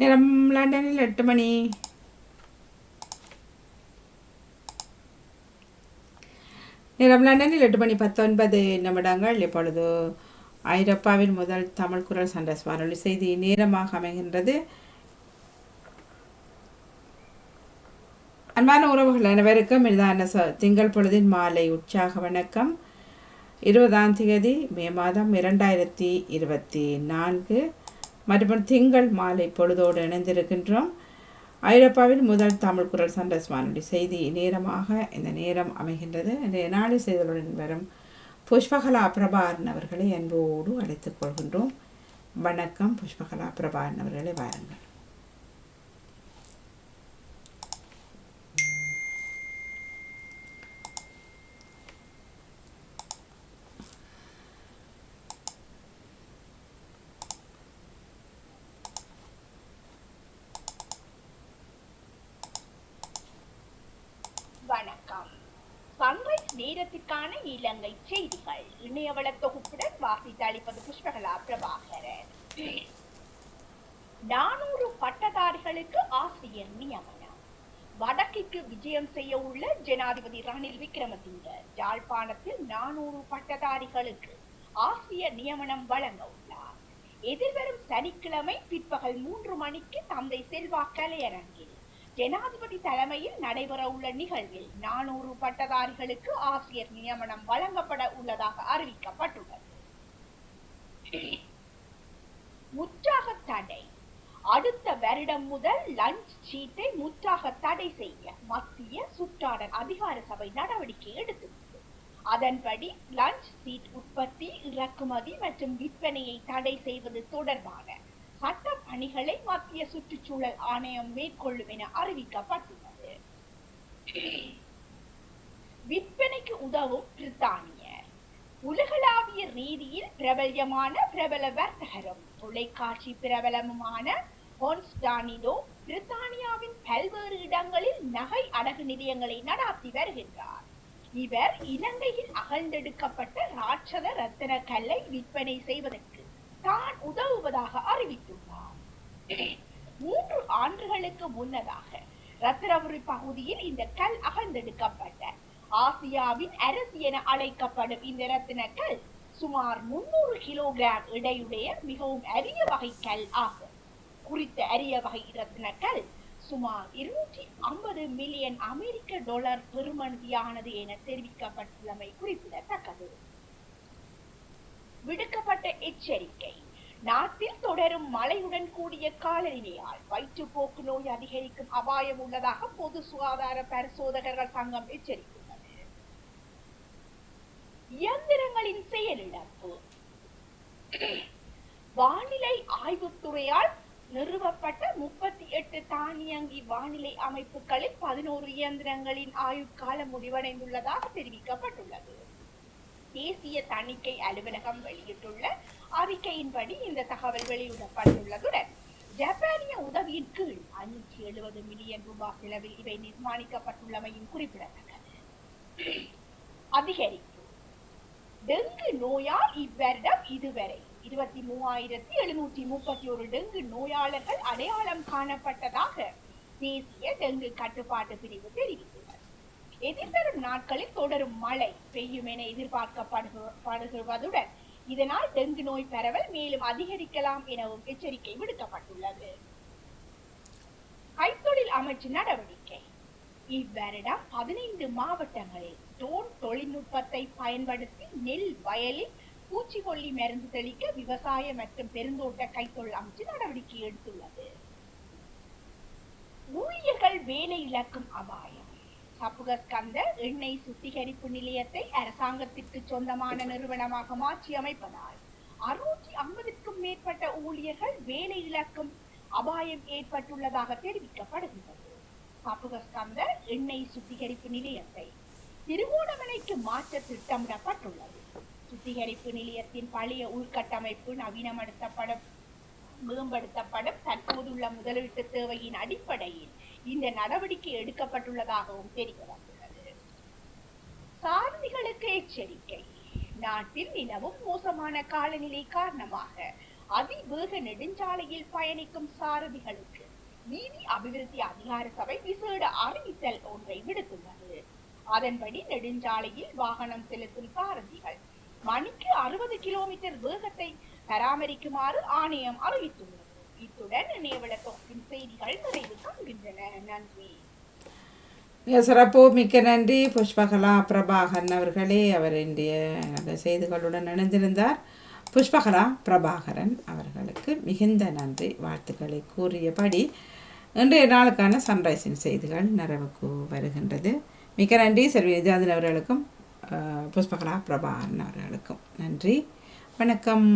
நேரம் லண்டனில் எட்டு மணி. நேரம் லண்டனில் எட்டு மணி பத்தொன்பது நிமிடங்கள். இப்பொழுது ஐரோப்பாவின் முதல் தமிழ் குரல் சண்டை வானொலி செய்தி நேரமாக அமைகின்றது. அன்பான உறவுகள் அனைவருக்கும் இதான திங்கள் பொழுதின் மாலை உற்சாக வணக்கம். இருபதாம் தேதி மே மாதம் இரண்டாயிரத்தி இருபத்தி நான்கு. மற்றும் திங்கள் மாலை பொழுதோடு இணைந்திருக்கின்றோம். ஐரோப்பாவில் முதல் தமிழ் குரல் சண்டஸ் வானொலி செய்தி நேரமாக இந்த நேரம் அமைகின்றது. இன்றைய நாளை செய்திகளுடன் வரும் புஷ்பகலா பிரபாரன் அவர்களை அன்போடு அழைத்துக் கொள்கின்றோம். வணக்கம் புஷ்பகலா பிரபாரன் அவர்களை வாருங்கள் வணக்கம் சன்ரைஸ் நேரத்திற்கான இலங்கை செய்திகள். இணையவள தொகுப்புடன் வாசித்து அளிப்பது புஷ்பகலா பிரபாகரன். நானூறு பட்டதாரிகளுக்கு ஆசிரியர் நியமனம். வடக்கிற்கு விஜயம் செய்ய உள்ள ஜனாதிபதி ரணில் விக்ரமசிங்க யாழ்ப்பாணத்தில் நானூறு பட்டதாரிகளுக்கு ஆசிரியர் நியமனம் வழங்க உள்ளார் எதிர்வரும் சனிக்கிழமை பிற்பகல் மூன்று மணிக்கு தந்தை செல்வா கலையரங்கில் ஜனாதிபதி தலைமையில் நடைபெற உள்ள நிகழ்வில் நானூறு பட்டதாரிகளுக்கு ஆசிரியர் நியமனம் வழங்கப்பட உள்ளதாக அறிவிக்கப்பட்டுள்ளது. முற்றாக தடை. அடுத்த வருடம் முதல் லஞ்ச் சீட்டை முற்றாக தடை செய்ய மத்திய சுற்றாடல் அதிகார சபை நடவடிக்கை எடுத்துள்ளது. அதன்படி லஞ்ச் சீட் உற்பத்தி இறக்குமதி மற்றும் விற்பனையை தடை செய்வது தொடர்பான சட்ட பணிகளை மத்திய சுற்றுச்சூழல் ஆணையம் மேற்கொள்ளும் என அறிவிக்கப்பட்டுள்ளது. விற்பனைக்கு உதவும் பிரித்தானிய உலகளாவிய ரீதியில் பிரபல்யமான பிரபல வர்த்தகரும் தொலைக்காட்சி பிரபலமுமான ஹொன்ஸ்டானிடோ பிரித்தானியாவின் பல்வேறு இடங்களில் நகை அடகு நிலையங்களை நடாத்தி வருகின்றார். இவர் இலங்கையில் அகழ்ந்தெடுக்கப்பட்ட ராட்சத ரத்தன கல்லை விற்பனை செய்வதற்கு தான் உதவுவதாக அறிவித்துள்ளார் மூன்று ஆண்டுகளுக்கு முன்னதாக ரத்தினபுரி பகுதியில் இந்த கல் அகழ்ந்தெடுக்கப்பட்ட ஆசியாவின் அரசு என அழைக்கப்படும் இந்த ரத்தின கல் சுமார் முன்னூறு கிலோகிராம் எடையுடைய மிகவும் அரிய வகை கல் ஆகும். குறித்த அரிய வகை ரத்தின கல் சுமார் இருநூற்றி ஐம்பது மில்லியன் அமெரிக்க டாலர் பெறுமதியானது என தெரிவிக்கப்பட்டுள்ளமை குறிப்பிடத்தக்கது. விடுக்கப்பட்ட எச்சரிக்கை நாட்டில் தொடரும் மழையுடன் கூடிய காலநிலையால் வயிற்றுப்போக்கு நோய் அதிகரிக்கும் அபாயம் உள்ளதாக பொது சுகாதார பரிசோதகர்கள் சங்கம் எச்சரித்துள்ளது. இயந்திரங்களின் செயலிழப்பு. வானிலை ஆய்வுத்துறையால் நிறுவப்பட்ட முப்பத்தி எட்டு தானியங்கி வானிலை அமைப்புகளில் பதினோரு இயந்திரங்களின் ஆயுட்காலம் முடிவடைந்துள்ளதாக தெரிவிக்கப்பட்டுள்ளது. தேசிய தணிக்கை அலுவலகம் வெளியிட்டுள்ள அறிக்கையின்படி இந்த தகவல் வெளியிடப்பட்டுள்ளதுடன் ஜப்பானிய உதவியின் கீழ் ஐநூற்றி எழுபது மில்லியன் ரூபாய் செலவில் இவை நிர்மாணிக்கப்பட்டுள்ளமையும் குறிப்பிடத்தக்கது. அதிகரிப்பு. டெங்கு நோயால் இவ்வருடம் இதுவரை இருபத்தி மூவாயிரத்தி எழுநூற்றி முப்பத்தி ஒரு டெங்கு நோயாளர்கள் அடையாளம் காணப்பட்டதாக தேசிய டெங்கு கட்டுப்பாட்டு பிரிவு தெரிவித்தது எதிர்வரும் நாட்களில் தொடரும் மழை. பெய்யும் என எதிர்பார்க்கப்படுவதுடன் இதனால் டெங்கு நோய் பரவல் மேலும் அதிகரிக்கலாம் எனவும் எச்சரிக்கை விடுக்கப்பட்டுள்ளது. கைத்தொழில் அமைச்சு நடவடிக்கை. இவ்வருடம் பதினைந்து மாவட்டங்களில் ட்ரோன் தொழில்நுட்பத்தை பயன்படுத்தி நெல் வயலில் பூச்சிக்கொல்லி மருந்து தெளிக்க விவசாய மற்றும் பெருந்தோட்ட கைத்தொழில் அமைச்சு நடவடிக்கை எடுத்துள்ளது. ஊழியர்கள் வேலை இழக்கும் அபாயம். சப்புகஸ்கந்த எண்ணெய் சுத்திகரிப்பு நிலையத்தை அரசாங்கத்திற்கு சொந்தமான நிறுவனமாக மாற்றி அமைப்பதால் அறுநூற்றி ஐம்பதுக்கும் மேற்பட்ட ஊழியர்கள் வேலை இழக்கும் அபாயம் ஏற்பட்டுள்ளதாக தெரிவிக்கப்படுகின்றது. சப்புகஸ்கந்த எண்ணெய் சுத்திகரிப்பு நிலையத்தை திருவோணமலைக்கு மாற்ற திட்டமிடப்பட்டுள்ளது. சுத்திகரிப்பு நிலையத்தின் பழைய உள்கட்டமைப்பு நவீனப்படுத்தப்படும் மேம்படுத்தப்படும் தற்போதுள்ள முதலீட்டு தேவையின் அடிப்படையில் இந்த நடவடிக்கை எடுக்கப்பட்டுள்ளதாகவும் தெரிய வந்துள்ளது சாரதிகளுக்கு எச்சரிக்கை. நாட்டில் நிலவும் மோசமான காலநிலை காரணமாக அதிவேக நெடுஞ்சாலையில் பயணிக்கும் சாரதிகளுக்கு நீதி அபிவிருத்தி அதிகார சபை விசேட அறிவித்தல் ஒன்றை விடுத்துள்ளது. அதன்படி நெடுஞ்சாலையில் வாகனம் செலுத்தும் சாரதிகள் மணிக்கு அறுபது கிலோமீட்டர் வேகத்தை பராமரிக்குமாறு ஆணையம் அறிவித்துள்ளது. இத்துடன் இணையவள செய்திகள் நிறைவு காண்கின்றன. நன்றி. சிறப்பு மிக்க நன்றி. புஷ்பகலா பிரபாகரன் அவர்களே அவர் இன்றைய செய்திகளுடன் இணைந்திருந்தார். புஷ்பகலா பிரபாகரன் அவர்களுக்கு மிகுந்த நன்றி வாழ்த்துக்களை கூறியபடி இன்றைய நாளுக்கான சன்ரைஸின் செய்திகள் நிறைவுக்கு வருகின்றது. மிக்க நன்றி செல்வி விஜயாதன் அவர்களுக்கும் புஷ்பகலா பிரபாகரன் அவர்களுக்கும். நன்றி. வணக்கம்.